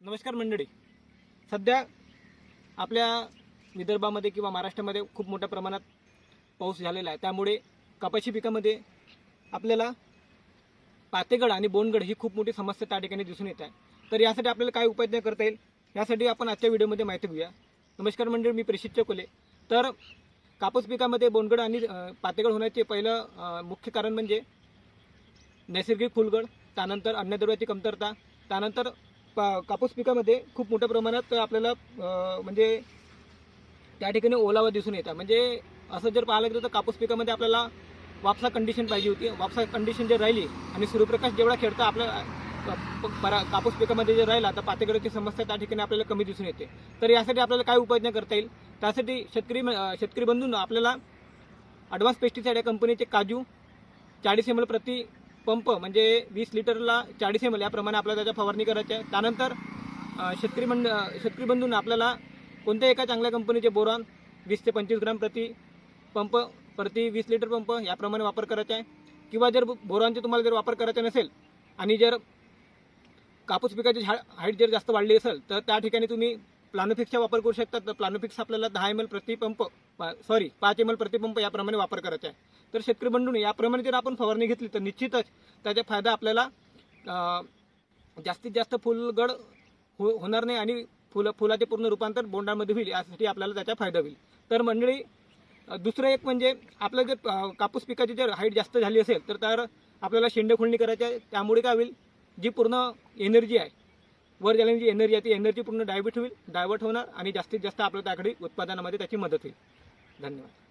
नमस्कार मंडळी. सध्या आपल्या विदर्भामध्ये किंवा महाराष्ट्रामध्ये खूप मोठ्या प्रमाणात पाऊस झालेला आहे. त्यामुळे कपाशी पिकामध्ये आपल्याला पातेगड आणि बोंडगड ही खूप मोठी समस्या त्या ठिकाणी दिसून येत आहे. तर यासाठी आपल्याला काय उपाययोजना करता येईल? यासाठी आपण आजच्या व्हिडिओमध्ये माहिती घेऊया. नमस्कार मंडळी मी प्रेषित चकोले. तर कापूस पिकामध्ये बोंडगड आणि पातेगड होण्याचे पहिलं मुख्य कारण म्हणजे नैसर्गिक फुलगड त्यानंतर अन्नद्रव्याची कमतरता त्यानंतर पा कापूस पिकामध्ये खूप मोठ्या प्रमाणात आपल्याला म्हणजे त्या ठिकाणी ओलावा दिसून येतात. म्हणजे असं जर पाहायला गेलं तर कापूस पिकामध्ये आपल्याला वापसा कंडिशन पाहिजे होती. वापसा कंडिशन जर राहिली आणि सूर्यप्रकाश जेवढा खेळता आपल्या प- परा कापूस पिकामध्ये जर राहिला तर पातेकडची समस्या त्या ठिकाणी आपल्याला कमी दिसून येते. तर यासाठी आपल्याला काय उपाययोजना करता येईल? त्यासाठी शेतकरी शेतकरी बंधूंनो आपल्याला ॲडव्हान्स पेस्टिसाईड या कंपनीचे काजू चाळीस एम एल प्रति पंप म्हणजे वीस लिटरला चाळीस एम एल याप्रमाणे आपल्याला त्याच्या फवारणी करायची आहे. त्यानंतर शेतकरी मंड शेतकरी बंधूंना आपल्याला कोणत्याही एका चांगल्या कंपनीचे बोरॉन वीस ते पंचवीस ग्राम प्रति पंप प्रति वीस लिटर पंप याप्रमाणे वापर करायचा आहे. किंवा जर बोरॉनचे तुम्हाला जर वापर करायचा नसेल आणि जर कापूस पिकाची झा हाईट जर जास्त वाढली असेल तर त्या ठिकाणी तुम्ही प्लानोफिक्सचा वापर करू शकता. तर प्लानोफिक्स आपल्याला दहा एम एल प्रति पंप सॉरी पाच एम एल प्रतिपंप याप्रमाणे वापर करायचा आहे. तर शेतकरी बंधूंनी याप्रमाणे जर आपण फवारणी घेतली तर निश्चितच त्याचा फायदा आपल्याला जास्तीत जास्त फुलगड हो होणार नाही आणि फुलं फुलाचे पूर्ण रूपांतर बोंडामध्ये होईल यासाठी आपल्याला त्याचा फायदा होईल. तर मंडळी दुसरं एक म्हणजे आपलं जर कापूस पिकाची जर हाईट जास्त झाली असेल तर तर आपल्याला शेंडे खुळणी करायची आहे. त्यामुळे काय होईल जी पूर्ण एनर्जी आहे वर झाल्याने जी एनर्जी आहे ती एनर्जी पूर्ण डायव्हर्ट होईल डायव्हर्ट होणार आणि जास्तीत जास्त आपल्या त्याकडे उत्पादनामध्ये त्याची मदत होईल. धन्यवाद.